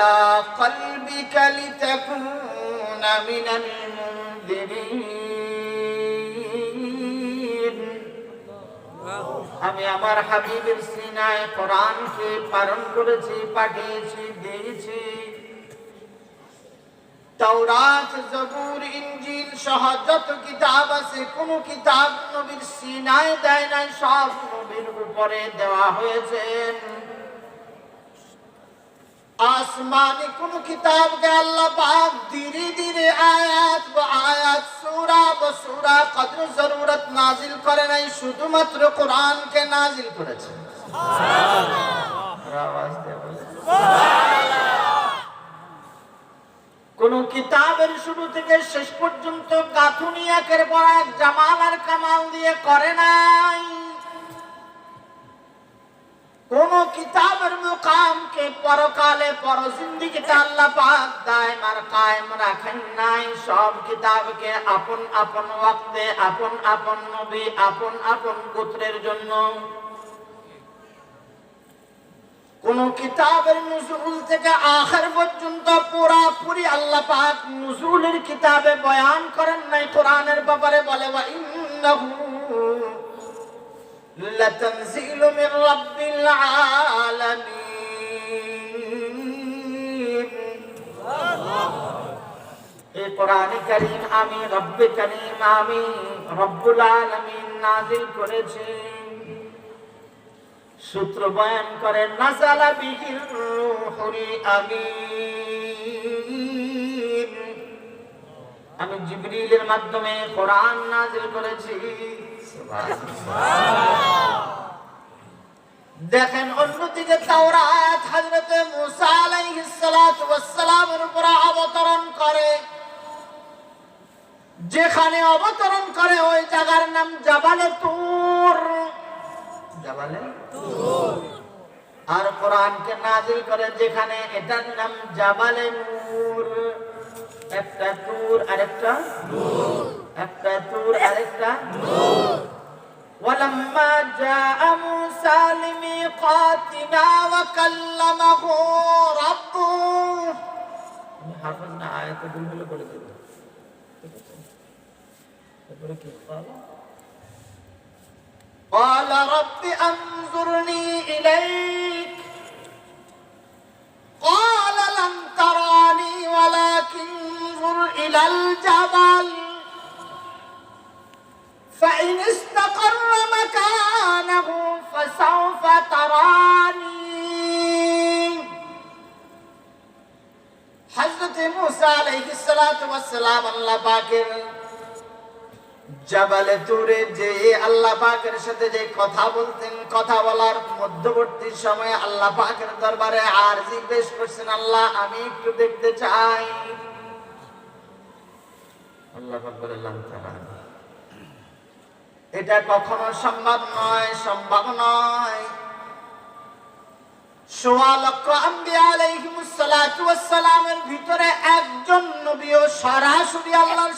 على قلبك لتكون من المنذرين আমি আমার হাবিবের সিনায় কোরআনকে পালন করেছি পাঠিয়েছি দিয়েছি তাওরাত জবুর ইনজিল সহ যত কিতাব আছে কোন কিতাব নবীর সিনায় দেয় নাই সব নবীর উপরে দেওয়া হয়েছে আসমানি কোন কিতাবকে আল্লাহ পাক ধীরে ধীরে আয়াত বা আয়াত, সূরা বা সূরা কদর জরুরত নাজিল করে নাই, শুধুমাত্র কোরআনকে নাজিল করেছে। কোন কিতাবের শুরু থেকে শেষ পর্যন্ত গাঁথুনি একের পর এক জামাল আর কামাল দিয়ে করে নাই। কোন কিতাবের মুকামকে পরকালে পর জিন্দিগিতে আল্লাহ পাক দায়ম আর কায়েম রাখেন নাই। সব কিতাবকে আপন আপন ওয়াক্তে, আপন আপন নবী, আপন আপন গোত্রের জন্য। কোন কিতাবের নুজুল থেকে আখের পর্যন্ত পুরাপুরি আল্লাহ পাক নুজুলের কিতাবে বয়ান করেন নাই। কোরআনের ব্যাপারে বলে, ওয়া ইন্নাহু লাতানজিলু মির রাব্বিল আলামিন। আমি সূত্র বয়ান আমিন। আমি জিবরিলের মাধ্যমে কোরআন নাজিল করেছি। দেখেন, অন্যদিকে তাওরাত হযরতে মুসা আলাইহিস সালাতু ওয়াস সালামের উপর অবতরণ করে। যেখানে অবতরণ করে ওই জায়গার নাম জাবালে তুর জাবালে আর কোরআনকে নাজিল করে যেখানে এটার নাম জাবালে নূর একটা তুর আরেকটা নূর একটা তুর আরেকটা নূর ولما جاء موسى لميقاتنا وكلمه ربه حافظ না আয়াতে ভুল قال رب أنظرني إليك. قال لن تراني ولكن انظر إلى الجبل. فإن استقر مكانه فسوف تراني. حضرت موسى عليه الصلاة والسلام الله باكر জাবালে তুরে যে আল্লাহ পাকের সাথে যে কথা বলতেন কথা বলার মধ্যবর্তী সময়ে আল্লাহ পাকের দরবারে আর জিজ্ঞেস করছেন আল্লাহ আমি একটু দেখতে চাই। আল্লাহ এটা কখনো সম্ভব নয় সম্ভব নয়। সোয়া লক্ষ আম্বিয়া আলাইহিমুস সালাতু ওয়াস সালামের ভিতরে একজন নবীও সরাসরি আল্লাহর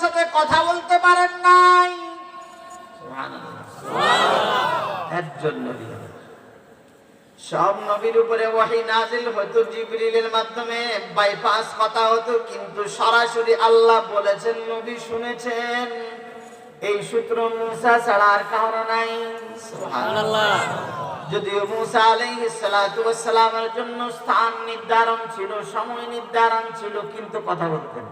নবী। সব নবীর উপরে ওয়াহি নাজিল হতো জিবরিলের মাধ্যমে বাইপাস কথা হতো, কিন্তু সরাসরি আল্লাহ বলেছেন, নবী শুনেছেন। এই সূত্র মুসা ছাড়া আর কারও নাই। সুবহানাল্লাহ। যদিও মুসা আলাইহিস সালাতু ওয়াস জন্য স্থান নির্ধারণ ছিল, সময় নির্ধারণ ছিল, কিন্তু কথা বলতেন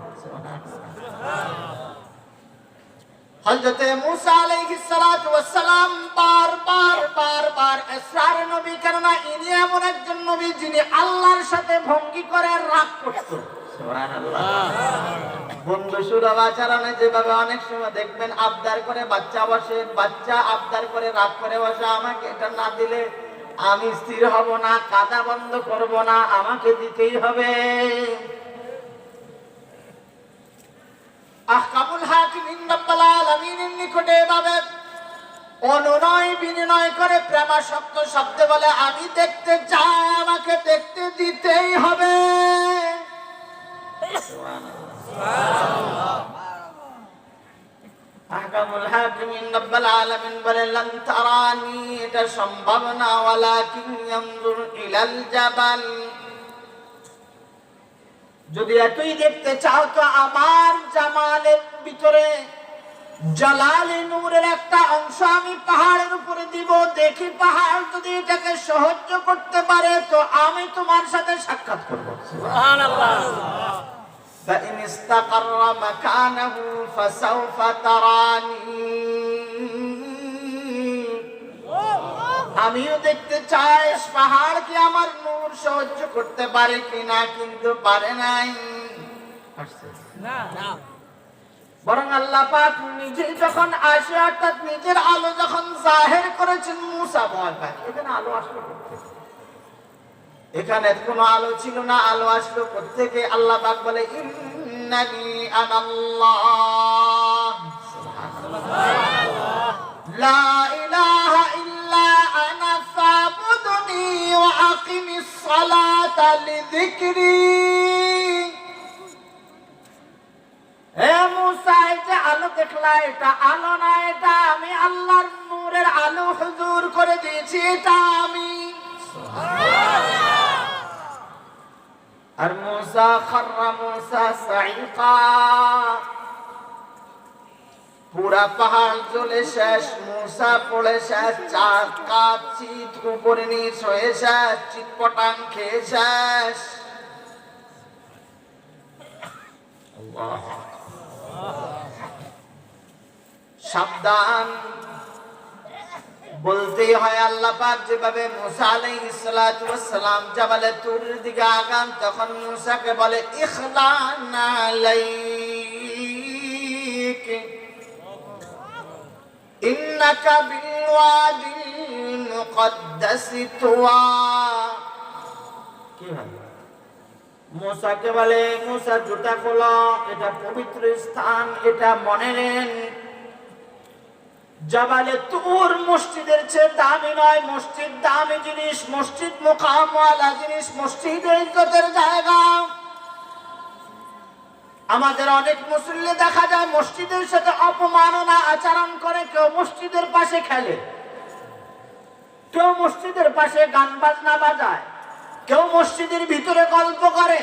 হযরতে মুসা আলাইহিস সালাতু ওয়াস সালাম বারবার বারবার ইসরার নবী কেননা ইনি এমন একজন নবী যিনি আল্লাহর সাথে ভঙ্গি করে রাগ করতেন সুবহানাল্লাহ। বন্ধু সুলভ আচরণে যেভাবে অনেক সময় দেখবেন আবদার করে বাচ্চা বসে বাচ্চা আবদার করে রাগ করে বসে আমাকে এটা না দিলে আমি স্থির হব না কাদা বন্ধ করব না আমাকে দিতেই হবে। আহকামুল হাকিমিন রব্বুল আলামিনের নিকটে এভাবে অনুনয় বিনিময় করে প্রেমা প্রেমাসক্ত শব্দে বলে, আমি দেখতে চাই, আমাকে দেখতে দিতেই হবে। আহকামুল বলে এটা সম্ভব যদি এতই দেখতে চাও তো আমার জামালের ভিতরে জালালি নূরের একটা অংশ আমি পাহাড়ের উপরে দিব দেখি পাহাড় যদি এটাকে সহ্য করতে পারে তো আমি তোমার সাথে সাক্ষাৎ করব فإن استقر مكانه فسوف تراني আমিও দেখতে চাই পাহাড় কি আমার নূর সহ্য করতে পারে কিনা কিন্তু পারে নাই। বরং আল্লাহ পাক নিজেই যখন আসে অর্থাৎ নিজের আলো যখন জাহের করেছেন মুসা ভয় পায়। এখানে আলো আসলো? এখানে কোনো আলো ছিল না আলো আসলো প্রত্যেকে আল্লাহ পাক বলে ইন্নানি আনাল্লাহ। লা ইলাহা আকিমিস সালাতা লিযিকরি হে মুসা যে আলো দেখলা, এটা আলো না, এটা আমি আল্লাহর নূরের আলো হুজুর করে দিয়েছি, এটা আমি। আর মুসা, খর্রা মুসা সাইকা। পুরা পাহাড় জ্বলে শেষ, মুসা পড়ে শেষ, চার কাপ চিত উপরে নিচ হয়ে শেষ, চিটপটাং খেয়ে শেষ। সাবধান। বলতেই হয় আল্লাহ পাক, যেভাবে মুসা আলাইহিস সালাতু ওয়াস সালাম জাবালে তুরের দিকে আগান, তখন মুসাকে বলে, ইখলান মুকদ্দাস তুয়া। কি হয়? মুসাকে বলে, মুসা, জুতা খোলো, এটা পবিত্র স্থান, এটা মনে নেন জবালে তুর, মসজিদের চেয়ে দামি নয়, মসজিদ দামি জিনিস, মসজিদ মুকামওয়ালা জিনিস মসজিদ ইজ্জতের জায়গা। আমাদের অনেক মুসল্লি দেখা যায় মসজিদের সাথে অপমাননা আচরণ করে, কেউ মসজিদের পাশে খেলে, কেউ মসজিদের পাশে গান বাজনা বাজায়, কেউ মসজিদের ভিতরে গল্প করে,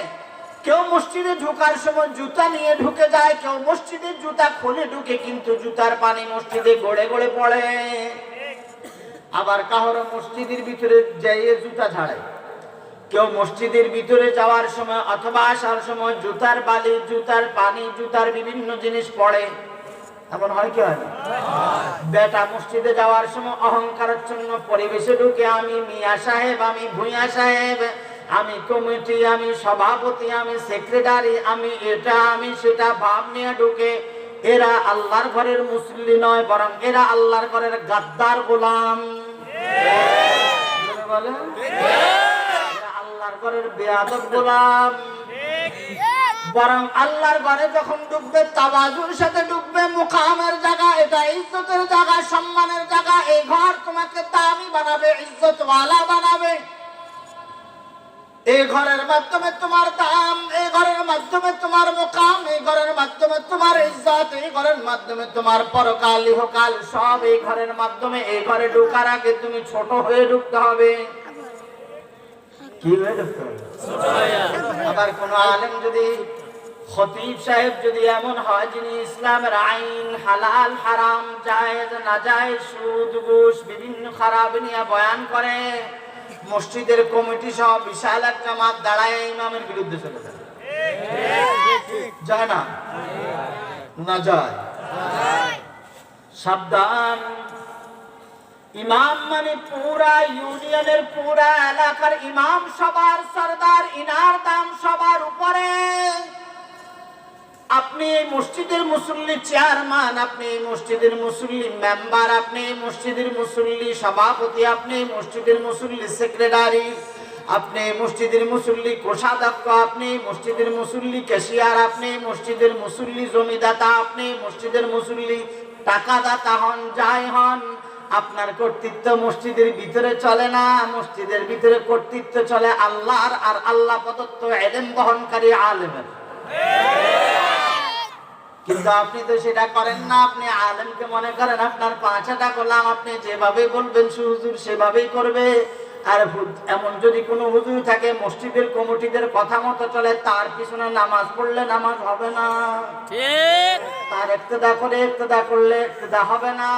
কেউ মসজিদে ঢুকার সময় জুতা নিয়ে ঢুকে যায়, কেউ মসজিদের জুতা খুলে ঢুকে কিন্তু জুতার পানি মসজিদে গড়ে গড়ে পড়ে। আবার কাহর মসজিদের ভিতরে যাইয়ে জুতা ঝাড়ে। কেউ মসজিদের ভিতরে যাওয়ার সময় অথবা আসার সময় জুতার বালি জুতার পানি জুতার বিভিন্ন জিনিস পড়ে। এমন হয় কি হয় বেটা মসজিদে যাওয়ার সময় অহংকারের জন্য পরিবেশে ঢুকে আমি মিয়া সাহেব আমি ভুইয়া সাহেব আমি কমিটি আমি সভাপতি আমি সেক্রেটারি আমি এটা আমি সেটা ভাব নিয়ে ঢুকে। এরা আল্লাহর ঘরের মুসল্লি নয় বরং এরা আল্লাহর ঘরের গাদ্দার গোলাম। বলে? আল্লাহর বেয়াদব গোলাম। বরং আল্লাহর ঘরে যখন ঢুকবে তাবাজুর সাথে ঢুকবে মুকামের জায়গা, এটা ইজ্জতের জায়গা, সম্মানের জায়গা, এই ঘর তোমাকে দামি বানাবে, ইজ্জতওয়ালা বানাবে। এই ঘরের মাধ্যমে তোমার দাম, এই ঘরের মাধ্যমে তোমার মোকাম, এই ঘরের মাধ্যমে তোমার ইজ্জত, এই ঘরের মাধ্যমে তোমার পরকাল, ইহকাল, সব এই ঘরের মাধ্যমে এই ঘরে ঢোকার আগে তুমি ছোট হয়ে ঢুকতে হবে। কি হয়ে আবার কোন আলেম যদি, খতিব সাহেব যদি এমন হয়, যিনি ইসলামের আইন হালাল, হারাম, জায়েজ না জায়েজ সুদ, ঘুষ, বিভিন্ন খারাপ নিয়ে বয়ান করে, মসজিদের কমিটি সহ বিশাল একটা মাঠ দাঁড়ায় ইমামের বিরুদ্ধে চলে যায়। যায় না? না যায়। সাবধান। ইমাম মানে পুরা ইউনিয়নের পুরা এলাকার ইমাম সবার সরদার, ইনার দাম সবার উপরে। আপনি এই মসজিদের মুসল্লি চেয়ারম্যান, আপনি এই মসজিদের মুসল্লি মেম্বার, আপনি এই মসজিদের মুসল্লি সভাপতি, আপনি এই মসজিদের মুসল্লি সেক্রেটারি, আপনি মসজিদের মুসল্লি কোষাধ্যক্ষ, আপনি মসজিদের মুসল্লি ক্যাশিয়ার, আপনি মসজিদের মুসল্লি জমিদাতা, আপনি মসজিদের মুসল্লি টাকাদাতা হন, যাই হন। আপনার কর্তৃত্ব মসজিদের ভিতরে চলে না মসজিদের ভিতরে কর্তৃত্ব চলে আল্লাহর আর আল্লাহ প্রদত্ত এলেম বহনকারী আলেমের। কিন্তু আপনি তো সেটা করেন না আপনি আলেমকে মনে করেন আপনার পাঁচাটা গোলাম আপনি যেভাবে বলবেন সুহুজুর সেভাবেই করবে। আর এমন যদি কোনো হুজুর থাকে মসজিদের কমিটিদের কথা মতো চলে তার পিছনে নামাজ পড়লে নামাজ হবে না। তার ইক্তেদা করে ইক্তেদা করলে ইক্তেদা হবে না।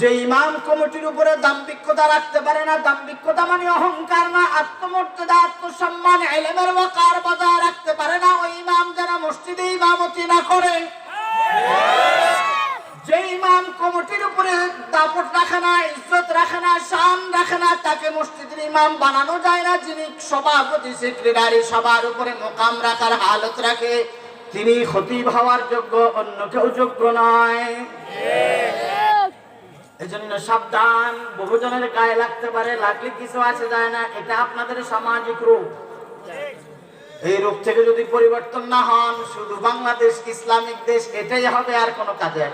যে ইমাম কমিটির উপরে দাম্ভিকতা রাখতে পারে না, দাম্ভিকতা মানে অহংকার না, আত্মমর্যাদা, আত্মসম্মান, এলেমের ওয়াকার বজায় রাখতে পারে না, ওই ইমাম যারা মসজিদে ইমামতি না করে। যে ইমাম কমিটির উপরে দাপট রাখে না, ইজ্জত রাখে না, শান রাখে না, তাকে মসজিদের ইমাম বানানো যায় না, যিনি সভাপতি, সেক্রেটারি সবার উপরে মোকাম রাখার হালত রাখে, তিনি খতিব হওয়ার যোগ্য, অন্য কেউ যোগ্য নয়। এজন্য সাবধান, বহুজনের গায়ে লাগতে পারে, লাগলে কিছু আসে যায় না, এটা আপনাদের সামাজিক রূপ। এই রূপ থেকে যদি পরিবর্তন না হন, শুধু বাংলাদেশ, ইসলামিক দেশ, এটাই হবে, আর কোনো কাজে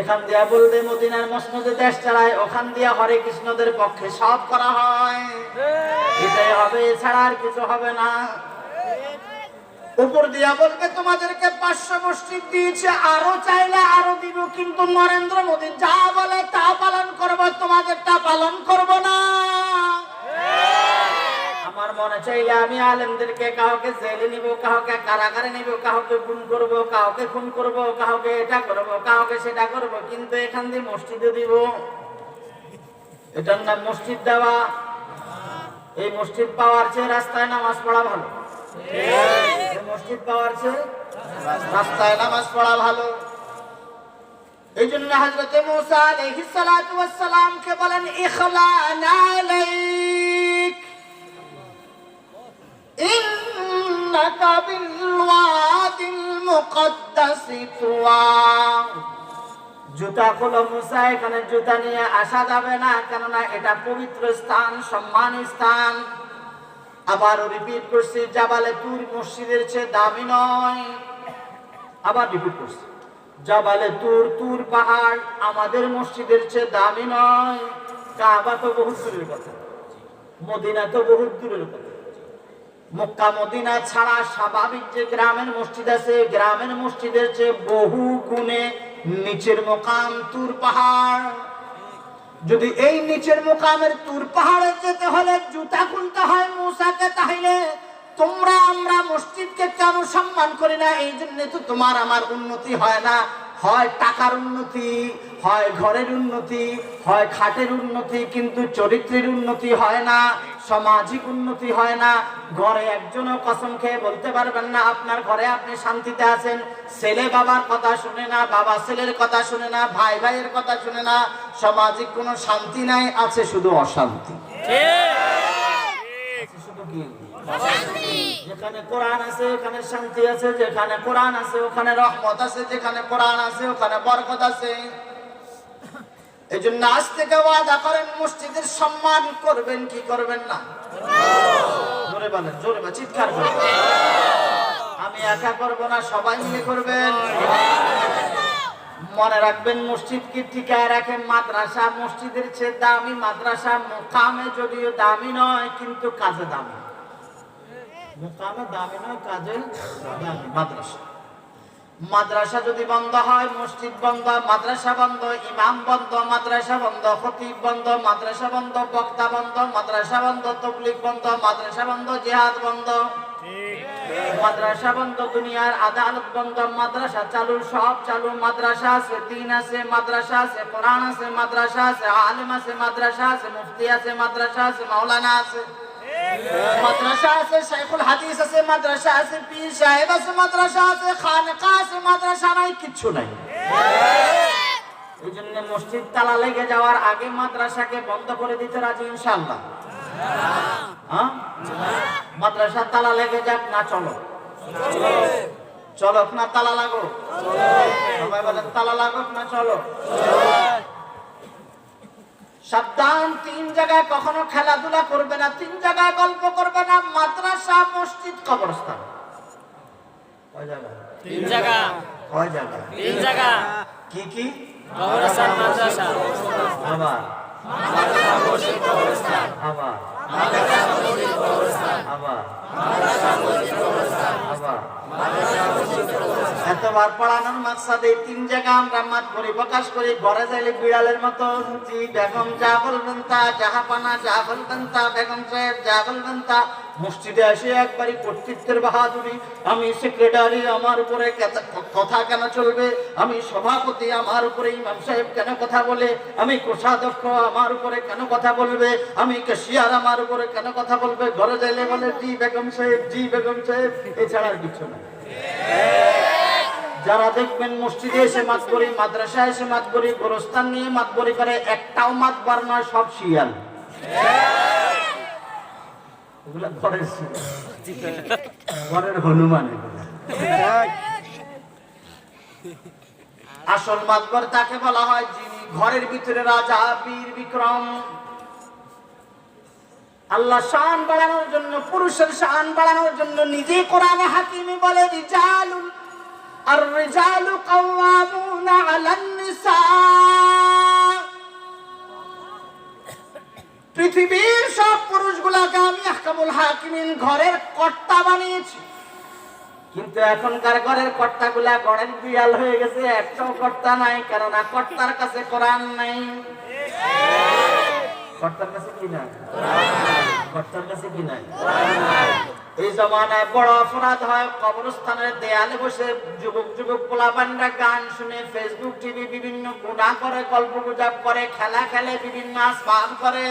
এখান দিয়া বলবে, মদিনার মসনদে দেশ চালায়, ওখান দিয়া হরে কৃষ্ণদের পক্ষে সব করা হয়। এটাই হবে, এছাড়া আর কিছু হবে না। উপর দিয়া বলবে তোমাদেরকে পাঁচশো মসজিদ দিয়েছে আরও চাইলে আরও দিব কিন্তু নরেন্দ্র মোদী যা বলে তা পালন করব তোমাদেরটা পালন করব না। আমার মনে চাইলে আমি আলেমদেরকে কাউকে জেলে নিব কাউকে কারাগারে নিব কাউকে খুন করব কাউকে খুন করব কাউকে এটা করব কাউকে সেটা করব কিন্তু এখান দিয়ে মসজিদে দিব। এটার নাম মসজিদ দেওয়া। এই মসজিদ পাওয়ার চেয়ে রাস্তায় নামাজ পড়া ভালো। রাস্তায় নামাজ পড়া ভালো। এই জন্য বলেন জুতা খোলো মুসা, এখানে জুতা নিয়ে আসা যাবে না, কেননা এটা পবিত্র স্থান, সম্মানী স্থান। আবারও রিপিট করছি, জাবালে তুর মসজিদের চেয়ে দামি নয়। আবার রিপিট করছি, জাবালে তুর তুর পাহাড় আমাদের মসজিদের চেয়ে দামি নয়। কাবা তো বহুত দূরের কথা, মদিনা তো বহুত দূরের কথা। মক্কা, মদিনা ছাড়া স্বাভাবিক যে গ্রামের মসজিদ আছে, গ্রামের মসজিদের চেয়ে বহু গুণে নিচের মোকাম তুর পাহাড়। যদি এই নিচের মোকামের তুর পাহাড়ে যেতে হলে জুতা খুলতে হয় মুসাকে, তাহলে তোমরা আমরা মসজিদকে কেন সম্মান করি না? এই জন্য তো তোমার আমার উন্নতি হয় না। হয় টাকার উন্নতি, হয় ঘরের উন্নতি, হয় খাটের উন্নতি, কিন্তু চরিত্রের উন্নতি হয় না, সামাজিক উন্নতি হয় না। ঘরে একজনও কসম খেয়ে বলতে পারবেন না, আপনার ঘরে আপনি শান্তিতে আছেন। ছেলে বাবার কথা শুনে না, বাবা ছেলের কথা শুনে না, ভাই ভাইয়ের কথা শুনে না। সামাজিক কোনো শান্তি নাই, আছে শুধু অশান্তি। আছে শুধু কি আছে, ওখানে আছে, যেখানে আছে, ওখানে বরকত আছে। এই জন্য আজ থেকে করেন, মসজিদের সম্মান করবেন, কি করবেন না? চিৎকার আমি একা করব না, সবাই মিলে করবেন। মনে রাখবেন মসজিদ কি ঠিকায় রাখেন, মাদ্রাসা মসজিদের চেয়ে দামি মাদ্রাসা, মোকামে যদিও দামি নয়, কিন্তু কাজে দামি। মাদ্রাসা। যদি বন্ধ হয়, মসজিদ বন্ধ, মাদ্রাসা বন্ধ, ইমাম বন্ধ, মাদ্রাসা বন্ধ খতিব বন্ধ, মাদ্রাসা বন্ধ, বক্তা বন্ধ, মাদ্রাসা বন্ধ, তবলিগ বন্ধ, মাদ্রাসা বন্ধ, জেহাদ বন্ধ। মাদ্রাসা বন্ধ, দুনিয়ার আদালত বন্ধ, মাদ্রাসা চালু, সব চালু, মাদ্রাসা আছে, দিন আছে, মাদ্রাসা আছে, কোরআন আছে, মাদ্রাসা আছে, আলেম আছে, মাদ্রাসা আছে, মুফতি আছে, মাদ্রাসা আছে, মাওলানা আছে। মাদ্রাসা আছে শাইখুল হাদিস আছে মাদ্রাসা আছে পীর সাহেব আছে মাদ্রাসা আছে খানকা আছে মাদ্রাসা নাই কিচ্ছু নাই এই জন্য মসজিদ তালা লেগে যাওয়ার আগে মাদ্রাসাকে বন্ধ করে দিতে রাজি ইনশাল্লাহ হ্যাঁ মাদ্রাসা তালা লেগে যাক না চলো চলো না তালা লাগো সবাই বলেন তালা লাগুক না চলো সাবধান তিন জায়গায় কখনো খেলাধুলা করবে না তিন জায়গায় গল্প করবে না মাদ্রাসা মসজিদ কবরস্থান। কয় জায়গা? তিন জায়গা। কয় জায়গা? তিন জায়গা। কি কি? কবরস্থান মাদ্রাসা। আবার? আবার? আবার? আবার? এতবার পড়ানোর মাকসাদে তিন জায়গা আমরা মাত করি প্রকাশ করি, ঘরে যাইলে বিড়ালের মতো জি, বেগম, যা বলবেন তা জাহাপানা যা বলবেন তা, বেগম সাহেব, যা বলবেন তা। মসজিদে এসে একবারই কর্তৃত্বের বাহাদুরি। আমি সেক্রেটারি আমার উপরে কথা কেন চলবে? আমি সভাপতি, আমার উপরে ইমাম সাহেব কেন কথা বলে? আমি কোষাধ্যক্ষ, আমার উপরে কেন কথা বলবে? আমি কেশিয়ার আমার উপরে কেন কথা বলবে? ঘরে যাইলে বলে, জি, বেগম সাহেব, জি, বেগম সাহেব। এছাড়া কিছু না। যারা দেখবেন মসজিদে এসে মাত করি, মাদ্রাসায় এসে মাত করি, গোরস্থান নিয়ে মাত করি করে, একটাও মাত বার নয়, সব শিয়াল। আসল মাতবর তাকে বলা হয় যিনি ঘরের ভিতরে রাজা, বীর বিক্রম। আল্লাহ শান বাড়ানোর জন্য, পুরুষের শান বাড়ানোর জন্য নিজে কোরআনে হাকিমি বলে, রিজালুন রিজালু কাওয়ামুনা আলান নিসা পৃথিবীর সব পুরুষগুলাকে আমি আহকামুল হাকিমিন ঘরের কর্তা বানিয়েছি। কিন্তু এখনকার ঘরের কর্তাগুলা ঘরের বিয়াল হয়ে গেছে, একটাও কর্তা নাই, কেননা কর্তার কাছে কোরআন নাই। কর্তার কাছে কি নাই? কর্তার কাছে কি নাই? এই জমানায় বড় অপরাধ হয় কবরস্থানের দেয়ালে বসে যুবক যুবক পোলাপানরা গান শুনে ফেসবুক টিভি বিভিন্ন গুণা করে, গল্প গুজব করে, খেলা খেলে, বিভিন্ন আসবাব করে।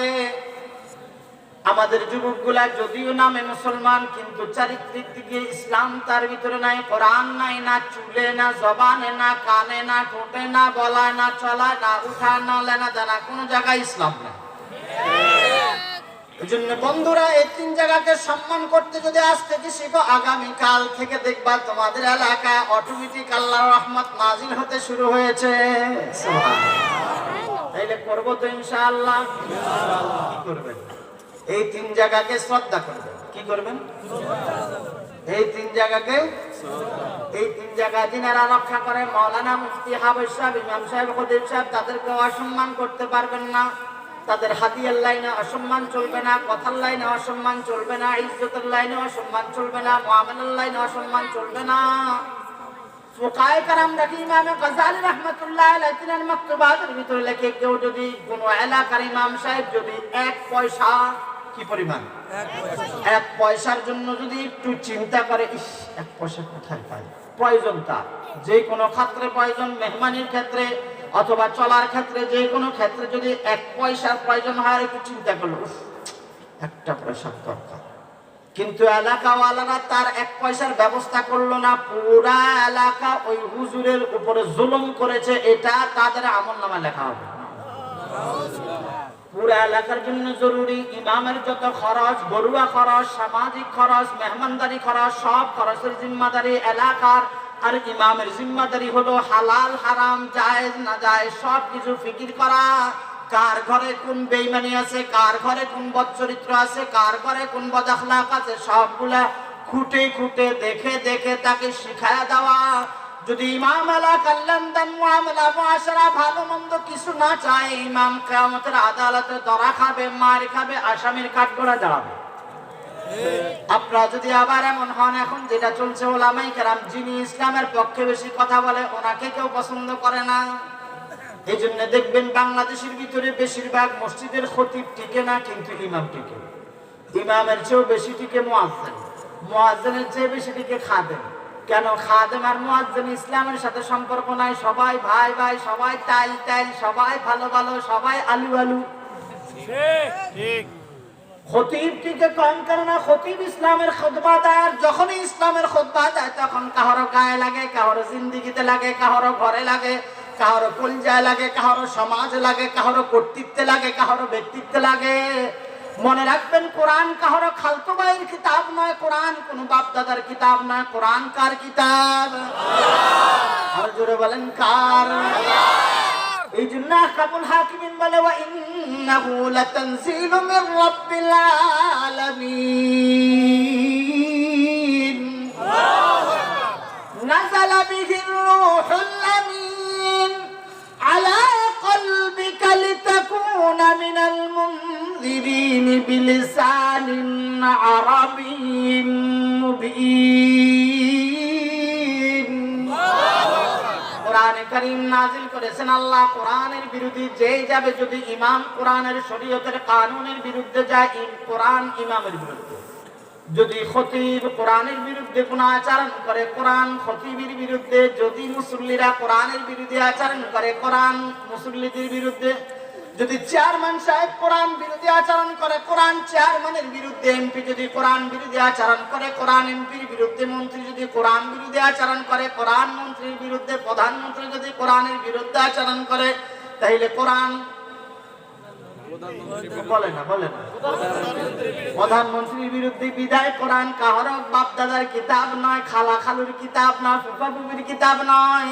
আমাদের যুবকগুলা যদিও নামে মুসলমান, কিন্তু চারিত্রিক দিকে ইসলাম তার ভিতরে নাই, কোরআন নাই না, চুলে না, জবানে না, কানে না, ঠোঁটে না বলায় না, চলায় না উঠা না, লেনা জানা কোনো জায়গায় ইসলাম নেই। বন্ধুরা এই তিন জায়গাকে সম্মান করতে যদি আজ থেকে শিখো আগামী কাল থেকে দেখবা তোমাদের এলাকায় অটোমেটিক আল্লাহ রহমত নাজিল হতে শুরু হয়েছে। তাইলে করব তো ইনশাআল্লাহ। কি করবেন? এই তিন জায়গাকে শ্রদ্ধা করবেন। কি করবেন? এই তিন জায়গাকে? এই তিন জায়গা যিনারা রক্ষা করে মৌলানা মুফতি হাবিজ সাহেব ইমাম সাহেব খদিব সাহেব তাদেরকে অসম্মান করতে পারবেন না। তাদের হাতিয়ার লাইনে অসম্মান চলবে না কথার লাইনে অসম্মান চলবে না ইজ্জতের লাইনে অসম্মান চলবে না মুআমালার লাইনে অসম্মান চলবে না। ফুকায়ে কারাম রাখি ইমামে গাজালি রাহমাতুল্লাহ আলাইহি তিনার ভিতরে লেখে কেউ যদি কোনো এলাকার ইমাম সাহেব যদি এক পয়সা কি পরিমাণ? এক পয়সার জন্য যদি একটু চিন্তা করে ইস এক পয়সা কোথায় প্রয়োজন তার। যে কোনো ক্ষেত্রে প্রয়োজন মেহমানির ক্ষেত্রে অথবা চলার ক্ষেত্রে, যে কোনো ক্ষেত্রে যদি এক পয়সার প্রয়োজন হয়, আর একটু চিন্তা করল একটা পয়সার দরকার। কিন্তু এলাকাওয়ালারা তার এক পয়সার ব্যবস্থা করল না, পুরা এলাকা ওই হুজুরের উপরে জুলুম করেছে, এটা তাদের আমল নামা লেখা হবে। পুরা এলাকার জন্য জরুরি, ইমামের যত খরচ, বড়ুয়া খরচ, সামাজিক খরচ, মেহমানদারি খরচ, সব খরচের জিম্মাদারি এলাকার আর ইমামের জিম্মাদারি হলো হালাল, হারাম, জায়েজ, না জায়েজ সব কিছু ফিকির করা। কার ঘরে কোন বেইমানি আছে, কার ঘরে কোন বদচরিত্র আছে, কার ঘরে কোন বদাখলাক আছে, সবগুলা খুঁটে খুঁটে দেখে দেখে তাকে শিখায়া দেওয়া। যদি ইমাম আলা কাল্লাম দান মুআমালা মুআশারা ভালো মন্দ কিছু না চায়, ইমাম কিয়ামতের আদালতে ধরা খাবে, মার খাবে, আসামির কাঠগড়া দাঁড়াবে আপনারা যদি আবার এমন হন, এখন যেটা চলছে ওলামাই কেরাম, যিনি ইসলামের পক্ষে বেশি কথা বলে, ওনাকে কেউ পছন্দ করে না। এই জন্য দেখবেন বাংলাদেশের ভিতরে বেশিরভাগ মসজিদের খতিব টিকে না, কিন্তু ইমাম টিকে। ইমামের চেয়েও বেশি টিকে মোয়াজ্জেন। মোয়াজ্জেনের চেয়ে বেশি টিকে খাদেম। কেন? খাদেম আর মোয়াজ্জেন ইসলামের সাথে সম্পর্ক নাই। সবাই ভাই ভাই, সবাই টাইল টাইল সবাই ভালো ভালো, সবাই আলু আলু। খতিব টিকে কম কেননা খতিব ইসলামের খুতবা দেয় যখনই ইসলামের খুতবা দেয়, তখন কাহরো গায়ে লাগে, কাহরো জিন্দিগিতে লাগে, কাহরো ঘরে লাগে, কাহরো কলজায় লাগে, কাহরো সমাজ লাগে, কাহরো কর্তৃত্বে লাগে, কাহরো ব্যক্তিত্বে লাগে। মনে রাখবেন, কোরআন কাহরো খালতো ভাইয়ের কিতাব নয়, কোরআন কোন বাপ দাদার কিতাব নয়, কোরআন কার কিতাব? আর জোরে বলেন, কার? এই জন্য কাবুল হাকিমিন বলে ওয়া ইন্নাহু লাতানজিলু মির রাব্বিল আলামিন নাযালা বিহির রূহুল আমিন আলা কলবিকা লিতাকুনা মিনাল মুনযিরিন বিলিসানিন আরাবিয়্যিন করিম নাজিল করেছেন, আল্লাহ কোরআনের বিরোধী যে যাবে, যদি ইমাম কোরআনের শরীয়তের কানুনের বিরুদ্ধে যায়, ইম- কোরআন ইমামের বিরুদ্ধে। যদি খতিব কোরআনের বিরুদ্ধে কোন আচরণ করে, কোরআন খতিবের বিরুদ্ধে, যদি মুসল্লিরা কোরআনের বিরুদ্ধে আচরণ করে, কোরআন মুসল্লিদের বিরুদ্ধে যদি চেয়ারম্যান সাহেব কোরআন বিরোধী আচরণ করে, কোরআন চেয়ারম্যানের বিরুদ্ধে এমপি যদি কোরআন বিরোধী আচরণ করে, কোরআন এমপির বিরুদ্ধে মন্ত্রী যদি কোরআন বিরোধী আচরণ করে, কোরআন মন্ত্রীর বিরুদ্ধে প্রধানমন্ত্রী যদি কোরআনের বিরুদ্ধে আচরণ করে, তাহলে কোরআন বলে না বলে না। প্রধানমন্ত্রীর বিরুদ্ধে বিদায় কোরআন বাপ দাদার কিতাব নয় খালা খালুর কিতাব নয় ফুফা ফুফির কিতাব নয়।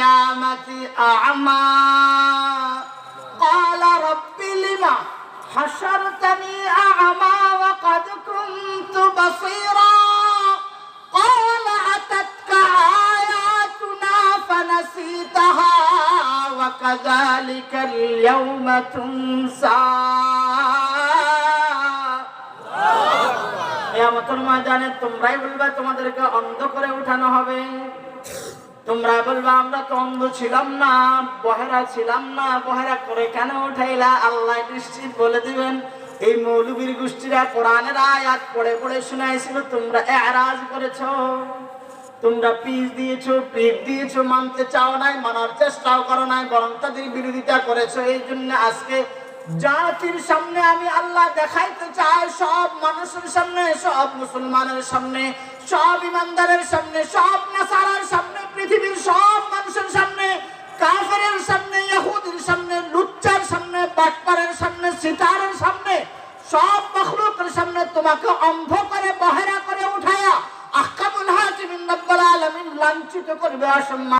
القيامة أعمى قال رب لما حشرتني أعمى وقد كنت بصيرا قال أتتك آياتنا فنسيتها وكذلك اليوم تنسى কেয়ামতের ময়দানে তোমরাই বলবা তোমাদেরকে অন্ধ করে উঠানো হবে তোমরা বলবা, আমরা তো অন্ধ ছিলাম না, বহেরা ছিলাম না, বহেরা করে কেন উঠাইলা? আল্লাহ নিশ্চিত বলে দিবেন, এই মৌলবীর গোষ্ঠীরা কোরআনের আয়াত পড়ে পড়ে শোনাইছিল, তোমরা এরাজ করেছ। তোমরা পিস দিয়েছ পিপ দিয়েছ, মানতে চাও নাই, মানার চেষ্টাও করো নাই, বরং তাদের বিরোধিতা করেছ। এই জন্য আজকে জাতির সামনে আমি আল্লাহ দেখাইতে চাই, সব মানুষের সামনে, সব মুসলমানের সামনে, সব ইমানদারের সামনে, সব নাসারার সামনে। পৃথিবীর সব মানুষের সামনে, কাফেরের সামনে ইহুদের সামনে, লুচ্চার সামনে, বাটপারের সামনে, সিতারের সামনে, সব মখলুকের সামনে তোমাকে অন্ধ করে, বহেরা করে উঠায়া আহকামুল হাকিমিন রব্বুল আলামিন লাঞ্ছিত করবে অসম্মান।